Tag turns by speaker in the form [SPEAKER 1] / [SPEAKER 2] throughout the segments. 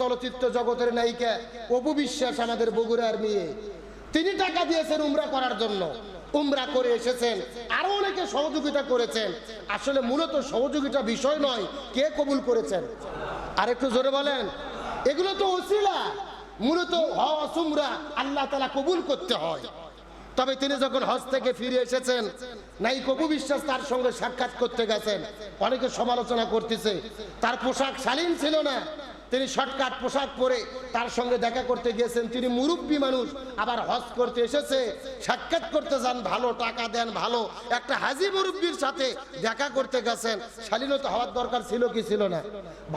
[SPEAKER 1] চলচ্চিত্র জগতের নায়িকা অপু বিশ্বাস আমাদের বগুড়ার মেয়ে। তিনি টাকা দিয়েছেন উমরা করার জন্য। উমরা করে এসেছেন। আরও অনেকে সহযোগিতা করেছেন। আসলে মূলত সহযোগিতা বিষয় নয়, কে কবুল করেছেন? আর একটু জোরে বলেন। এগুলো তো ওসিলা। মূলত হজ, উমরা আল্লাহ তালা কবুল করতে হয়। তবে তিনি যখন হজ থেকে ফিরে এসেছেন নাই কবু বিশ্বাস তার সঙ্গে সাক্ষাৎ করতে গেছেন। অনেকে সমালোচনা করতেছে, তার পোশাক শালীন ছিল না। তিনি শর্টকাট পোশাক পরে তার সঙ্গে দেখা করতে গিয়েছেন। তিনি মুরব্বী মানুষ, আবার হজ করতে এসেছে। সাক্ষাৎ করতে যান, ভালো টাকা দেন, ভালো। একটা হাজি মুরব্বীর সাথে দেখা করতে গেছেন। শালীনতা হওয়ার দরকার ছিল কি ছিল না?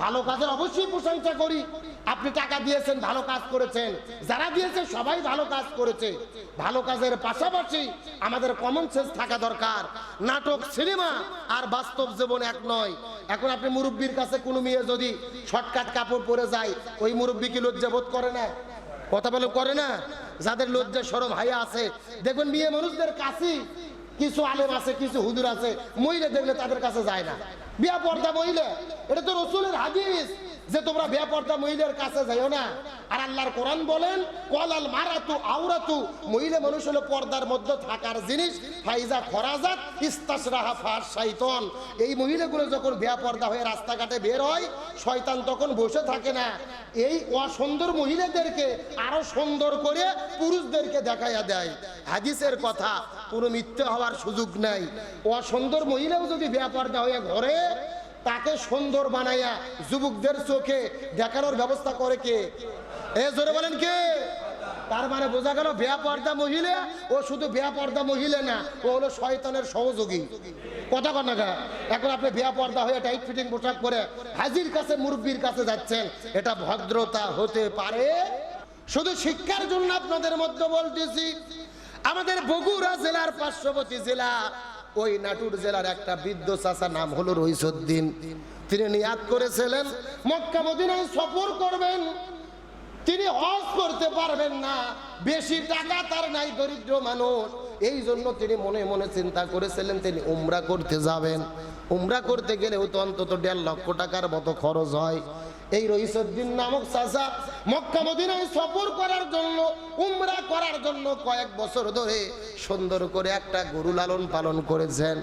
[SPEAKER 1] ভালো কাজের অবশ্যই প্রশংসা করি। আপনি টাকা দিয়েছেন, ভালো কাজ করেছেন। যারা দিয়েছে, সবাই ভালো কাজ করেছে। ভালো কাজের পাশাপাশি আমাদের কমন সেন্স থাকা দরকার। নাটক, সিনেমা আর বাস্তব জীবন এক নয়। এখন আপনি মুরব্বীর কাছে কোনো মেয়ে যদি শর্টকাট কাপড় পরে যায়, ওই মুরব্বী কি লজ্জাবোধ করে না? কথা বলে করে না? যাদের লজ্জা সরব হাইয়া আছে। দেখবেন বিয়ে মানুষদের কাছে কিছু আলেম আছে, কিছু হুদুর আছে মহিলা দেখলে তাদের কাছে যায় না। বিয়া পর্দা মহিলা এটা তো রসুলের হাদিস। যে তোমরা বেপর্দা মহিলার কাছে যাইও না। আর আল্লাহর কোরআন বলেন, কলাল মারাতু আওরাতু। মহিলা মানুষ হলো পর্দার মধ্যে থাকার জিনিস। ফাইজা খরাজাত ইস্তাসরাহা ফাস শয়তান এই মহিলাগুলো যখন বেপর্দা হয়ে রাস্তাঘাটে বের হয়, শয়তান তখন বসে থাকে না। এই অসুন্দর মহিলাদেরকে আরও সুন্দর করে পুরুষদেরকে দেখাইয়া দেয়। হাদিসের কথা, কোনো মিথ্যে হওয়ার সুযোগ নাই। অসুন্দর মহিলাও যদি বেপর্দা হয়ে ঘরে তাকে সুন্দর বানাইয়া যুবকদের চোখে দেখানোর ব্যবস্থা করে কে? এ, জোরে বলেন কে? তার মানে বোঝা গেল বেয়া পর্দা মহিলা, ও শুধু বেয়া পর্দা মহিলা না, ও হলো শয়তানের সহযোগী। কথা কন না এখন আপনি বেয়া পর্দা হয়ে টাইট ফিটিং পোশাক পরে হাজির কাছে মুরব্বীর কাছে যাচ্ছেন, এটা ভদ্রতা হতে পারে। শুধু শিক্ষার জন্য আপনাদের মধ্যে বলতেছি, আমাদের বগুড়া জেলার পার্শ্ববর্তী জেলা ওই নাটুর জেলার একটা বৃদ্ধ চাষা নাম হলো রহিসুদ্দিন। তিনি নিয়াদ করেছিলেন, মক্কা মদিনায় সফর করবেন। তিনি হজ করতে পারবেন না, বেশি টাকা তার নাই, দরিদ্র মানুষ। এই জন্য তিনি মনে মনে চিন্তা করেছিলেন, তিনি উমরা করতে যাবেন। উমরা করতে গেলেও তো অন্তত দেড় লক্ষ টাকার মতো খরচ হয়। এই রহিসুদ্দিন নামক চাষা মক্কা মদিনায় সফর করার জন্য, উমরা করার জন্য কয়েক বছর ধরে সুন্দর করে একটা গরু লালন পালন করেছেন।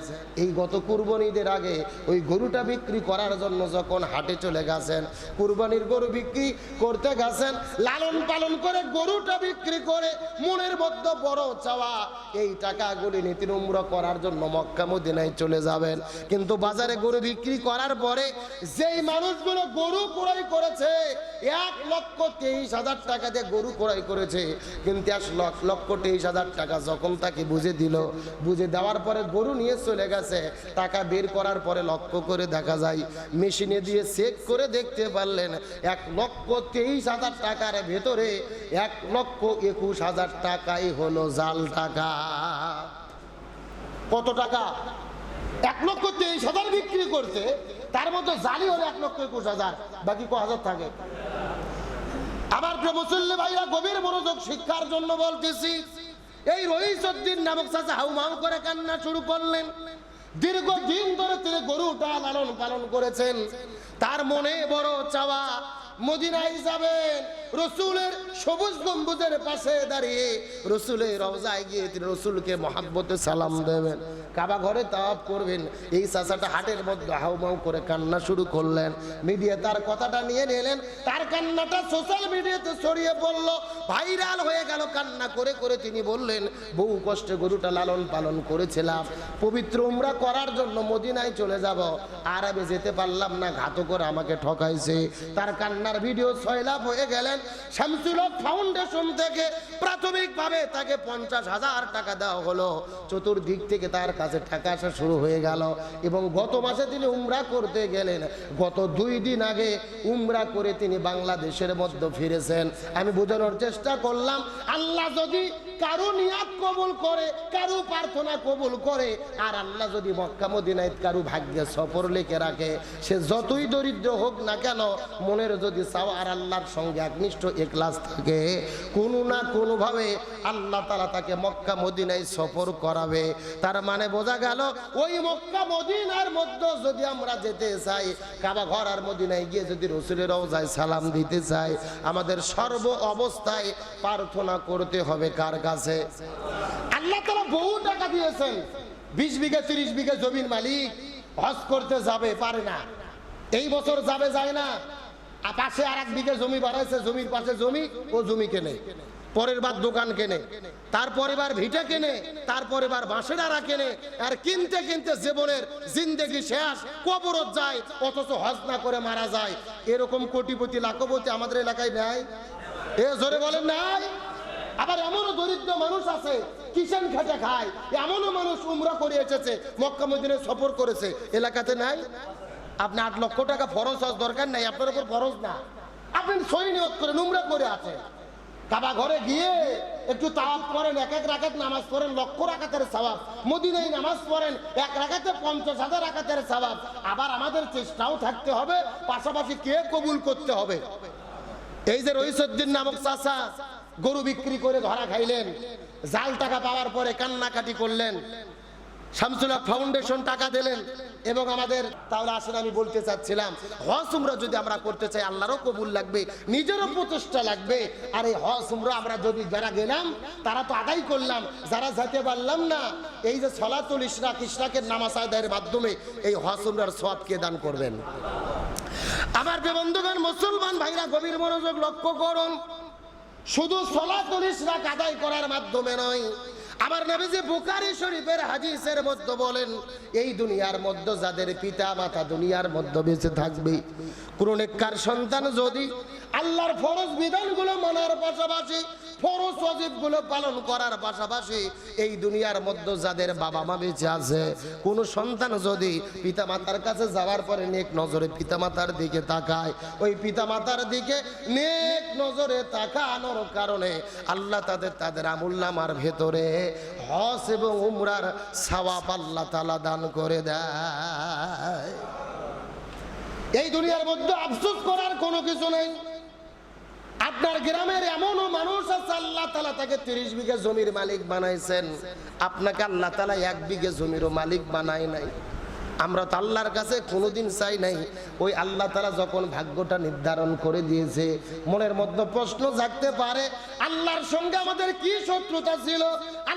[SPEAKER 1] এই গত কুরবানিদের আগে ওই গরুটা বিক্রি করার জন্য যখন হাটে চলে গেছেন, কুরবানির গরু বিক্রি করতে গেছেন, লালন পালন করে গরুটা বিক্রি করে মনের মধ্যে বড় চাওয়া, এই টাকাগুলি নীতি উমরা করার জন্য মক্কা মদিনায় চলে যাবেন। কিন্তু বাজারে গরু বিক্রি করার পরে যেই মানুষগুলো গরু ক্রয় করেছে, এক লক্ষ তেইশ হাজার টাকা দিয়ে গরু ক্রয় করেছে। কিন্তু লক্ষ তেইশ হাজার টাকা যখন তাকে বুঝে দিল। বুঝে দেওয়ার পরে গরু নিয়ে চলে গেছে। টাকা বের করার পরে লক্ষ্য করে দেখা যায়, মেশিনে দিয়ে চেক করে দেখতে পারলেন, এক লক্ষ তেইশ হাজার টাকার ভেতরে এক লক্ষ একুশ হাজার টাকাই হলো জাল টাকা। কত টাকা? এক লক্ষ তেইশ হাজার বিক্রি করছে, তার মধ্যে জালি হলো এক লক্ষ একুশ হাজার। বাকি ক হাজার থাকে? আবার প্রিয় মুসল্লি ভাইরা, গভীর মনোযোগ শিক্ষার জন্য বলতেছি, এই রহিসুদ্দিন নামক চাচা হাউমাউ করে কান্না শুরু করলেন। দীর্ঘদিন ধরে তিনি গরুটা লালন পালন করেছেন। তার মনে বড় চাওয়া মদিনায় যাবেন, রসুলের সবুজ গম্বুজের পাশে দাঁড়িয়ে রসুলের রওজায় গিয়ে তিনি রসুলকে মহাব্বতে সালাম দেবেন। কাবা ঘরে তাপ করবেন, এই চাচাটা হাটের মধ্যে হাউমাউ করে কান্না শুরু করলেন। মিডিয়া তার কথাটা নিয়ে নিলেন, তার কান্নাটা সোশ্যাল মিডিয়াতে ছড়িয়ে পড়ল ভাইরাল হয়ে গেল কান্না করে করে তিনি বললেন বহু কষ্টে গরুটা লালন পালন করেছিলাম, পবিত্র উমরা করার জন্য মদিনায় চলে যাব, আরবে যেতে পারলাম না ঘাতকর আমাকে ঠকাইছে। তার কান্নার ভিডিও ছয়লাভ হয়ে গেলেন। শামসুল ফাউন্ডেশন থেকে প্রাথমিকভাবে তাকে পঞ্চাশ হাজার টাকা দেওয়া হলো। চতুর্দিক থেকে তার কাছে টাকা আসা শুরু হয়ে গেল এবং গত মাসে তিনি উমরা করতে গেলেন। গত দুই দিন আগে উমরা করে তিনি বাংলাদেশের মধ্যে ফিরেছেন। আমি বোঝানোর চেষ্টা করলাম, আল্লাহ যদি কারও নিয়াত কবুল করে, কারও প্রার্থনা কবুল করে, আর আল্লাহ যদি মক্কা, মদিনায় কারও ভাগ্যে সফর লিখে রাখে, সে যতই দরিদ্র হোক না কেন, মনের যদি চাও আর আল্লাহর সঙ্গে একনিষ্ঠ একলাস থাকে, কোনো না কোনোভাবে আল্লাহ তালা তাকে মক্কা, মদিনায় সফর করাবে। তার মানে বোঝা গেল, ওই মক্কা, মদিনার মধ্যে যদি আমরা যেতে চাই, কাবা ঘর আর মদিনায় গিয়ে যদি রসুলের যায় সালাম দিতে চাই, আমাদের সর্ব অবস্থায় প্রার্থনা করতে হবে কার কাছে? আল্লাহ তালা বহু টাকা দিয়েছেন বিশ বিঘা, তিরিশ বিঘা জমির মালিক হজ করতে যাবে, পারে না। এই বছর যাবে, যায় না। পাশে আর এক বিঘা জমি বাড়াইছে, জমির পাশে জমি, ও জমি কেনে। পরের বার দোকান কেনে। তারপরে বার ভিটা কেনে। তারপরে বার আড়া কেনে। আর কিনতে কিনতে জীবনের জিন্দেগি শেষ, কবরত যায়, অথচ হজ না করে মারা যায়। এরকম কোটিপতি, লাখপতি আমাদের এলাকায় নাই? এ জোরে বলেন নাই? আবার এমনও দরিদ্র মানুষ আছে কিষান খেটে খায়। এমনও মানুষ উমরা করে এসেছে, মক্কা মদিনে সফর করেছে। এলাকাতে নাই? আপনি আট লক্ষ টাকা ফরজ হওয়ার দরকার নাই, আপনার উপর ফরজ না। আপনি সই নিয়োগ করেন, উমরা করে আছেন কাবা ঘরে গিয়ে একটু তাওয়াফ করেন, এক এক রাখাত নামাজ পড়েন, লক্ষ রাখাতের স্বভাব মদিনায় নামাজ পড়েন, এক রাখাতে পঞ্চাশ হাজার রাখাতের স্বভাব আবার আমাদের চেষ্টাও থাকতে হবে, পাশাপাশি কে কবুল করতে হবে? এই যে রহিসুদ্দিন নামক চাষা গরু বিক্রি করে ধরা খাইলেন, জাল টাকা পাওয়ার পরে কান্নাকাটি করলেন শামসুল্লাহ ফাউন্ডেশন টাকা দিলেন এবং আমাদের তাহলে আসলে আমি বলতে চাচ্ছিলাম, হজ উমরা যদি আমরা করতে চাই, আল্লাহরও কবুল লাগবে, নিজেরও প্রচেষ্টা লাগবে। আর এই হজ উমরা আমরা যদি যারা গেলাম, তারা তো আদায় করলাম, যারা যেতে পারলাম না, এই যে সলাতুল ইশরাক ইশরাকের নামাজ আদায়ের মাধ্যমে এই হজ উমরার সবকে দান করবেন? আমার বন্ধুগণ, মুসলমান ভাইরা, গভীর মনোযোগ লক্ষ্য করুন। শুধু সলাতুল কাদাই আদায় করার মাধ্যমে নয়, আমার নবীজি বুকারি শরীফের হাদিসের মধ্যে বলেন, এই দুনিয়ার মধ্যে যাদের পিতা মাতা দুনিয়ার মধ্যে বেঁচে থাকবে, কোন সন্তান যদি আল্লাহর ফরজ বিধানগুলো মানার পাশাপাশি ফরজ ওয়াজিবগুলো পালন করার পাশাপাশি এই দুনিয়ার মধ্যে যাদের বাবা মা বেঁচে আছে, কোন সন্তান যদি পিতা মাতার কাছে যাওয়ার পরে নেক নজরে পিতা মাতার দিকে তাকায়, ওই পিতা মাতার দিকে নেক নজরে তাকানোর কারণে আল্লাহ তাদের তাদের আমুল্লামার ভেতরে হস এবং উমরার সাওয়াব আল্লাহ তালা দান করে দেয়। এই দুনিয়ার মধ্যে আফসোস করার কোনো কিছু নেই। আপনার গ্রামের এমনও মানুষ আছে, আল্লাহ তালা তাকে তিরিশ বিঘা জমির মালিক বানাইছেন। আপনাকে আল্লাহ তালা এক বিঘে জমিরও মালিক বানায় নাই। আমরা তো আল্লাহর কাছে কোনোদিন চাই নাই। ওই আল্লাহ তালা যখন ভাগ্যটা নির্ধারণ করে দিয়েছে, মনের মধ্যে প্রশ্ন জাগতে পারে, আল্লাহর সঙ্গে আমাদের কি শত্রুতা ছিল?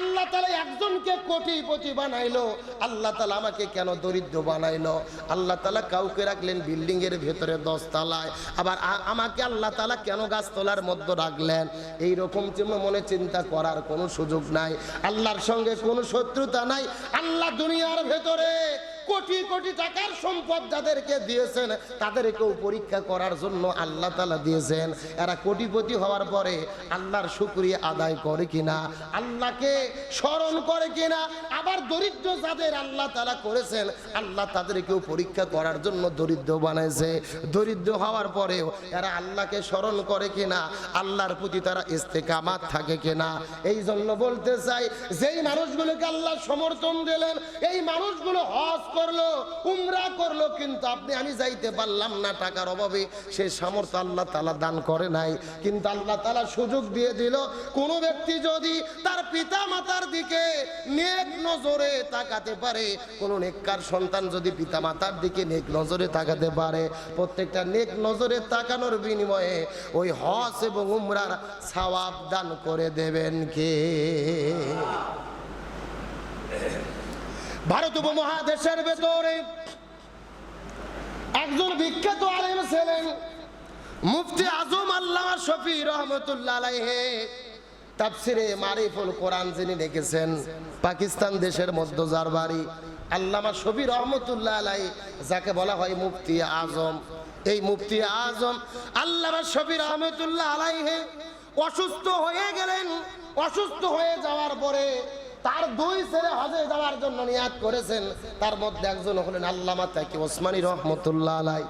[SPEAKER 1] আল্লাহ তালা একজনকে কোটিপতি বানাইলো। আল্লাহ তালা আমাকে কেন দরিদ্র বানাইলো? আল্লাহ তালা কাউকে রাখলেন বিল্ডিং এর ভেতরে দশতলায়। আবার আমাকে আল্লাহ তালা কেন গাছতলার মধ্যে রাখলেন? এই রকম মনে চিন্তা করার কোনো সুযোগ নাই। আল্লাহর সঙ্গে কোনো শত্রুতা নাই। আল্লাহ দুনিয়ার ভেতরে কোটি কোটি টাকার সম্পদ যাদেরকে দিয়েছেন, তাদেরকেও পরীক্ষা করার জন্য আল্লাহ তালা দিয়েছেন। এরা কোটিপতি হওয়ার পরে আল্লাহর শুক্রিয়া আদায় করে কিনা, আল্লাহকে স্মরণ করে কিনা, আবার দরিদ্র যাদের আল্লাহ তালা করেছেন, আল্লাহ তাদেরকেও পরীক্ষা করার জন্য দরিদ্র বানাইছে। দরিদ্র হওয়ার পরেও এরা আল্লাহকে স্মরণ করে কিনা, আল্লাহর প্রতি তারা ইস্তেকামাত থাকে কিনা। এই জন্য বলতে চাই, যেই মানুষগুলোকে আল্লাহ সমর্থন দিলেন, এই মানুষগুলো হজ করল, উমরা করল, কিন্তু আপনি, আমি যাইতে পারলাম না টাকার অভাবে। সে সামর্থ্য আল্লাহ তালা দান করে নাই। কিন্তু আল্লাহ তালা সুযোগ দিয়ে দিল, কোন ব্যক্তি যদি তার পিতা মাতার দিকে নেক নজরে তাকাতে পারে, কোন নেককার সন্তান যদি পিতা মাতার দিকে নেক নজরে তাকাতে পারে, প্রত্যেকটা নেক নজরে তাকানোর বিনিময়ে ওই হজ এবং উমরার সওয়াব দান করে দেবেন কে? ভারত উপমহাদেশের ভেতরে একজন বিখ্যাত আলেম ছিলেন মুফতি আজম আল্লাহ শফি রহমতুল্লাহ আলাইহে। তাফসিরে মারিফুল কোরআন যিনি লিখেছেন, পাকিস্তান দেশের মধ্য যার বাড়ি, আল্লামা শফি রহমতুল্লাহ আলাই যাকে বলা হয় মুফতি আজম। এই মুফতি আজম আল্লামা শফি রহমতুল্লাহ আলাইহে অসুস্থ হয়ে গেলেন। অসুস্থ হয়ে যাওয়ার পরে তার দুই ছেলে হজে যাওয়ার জন্য নিয়াত করেছেন, তার মধ্যে একজন হলেন আল্লামা তাকে ওসমানী রহমতুল্লাহ আলাই